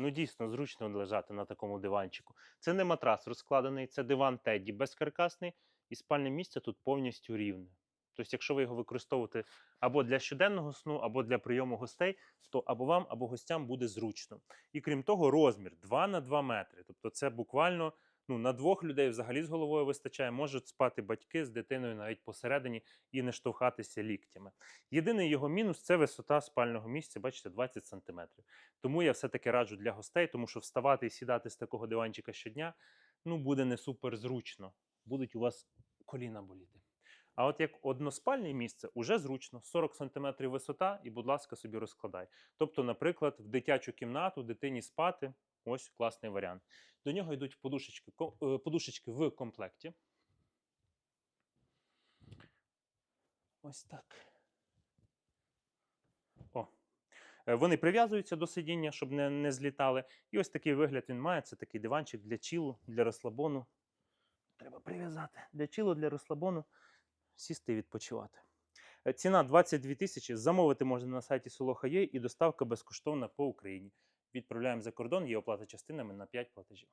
Ну, дійсно, зручно лежати на такому диванчику. Це не матрас розкладений, це диван Теді безкаркасний, і спальне місце тут повністю рівне. Тобто, якщо ви його використовуєте або для щоденного сну, або для прийому гостей, то або вам, або гостям буде зручно. І крім того, розмір 2 на 2 метри. Тобто, це буквально ну, на двох людей взагалі з головою вистачає. Можуть спати батьки з дитиною навіть посередині і не штовхатися ліктями. Єдиний його мінус це висота спального місця, бачите, 20 см. Тому я все-таки раджу для гостей, тому що вставати і сідати з такого диванчика щодня ну, буде не супер зручно. Будуть у вас коліна боліти. А от як односпальне місце уже зручно, 40 см висота, і, будь ласка, собі розкладай. Тобто, наприклад, в дитячу кімнату дитині спати ось класний варіант. До нього йдуть подушечки, е, подушечки в комплекті. Ось так. О. Е, Вони прив'язуються до сидіння, щоб не, не злітали. І ось такий вигляд він має. Це такий диванчик для чілу, для розслабону. Треба прив'язати. Для чілу, для розслабону, сісти і відпочивати. Е, Ціна 22 тисячі. Замовити можна на сайті Солоха.є і доставка безкоштовна по Україні. Відправляємо за кордон, є оплата частинами на 5 платежів.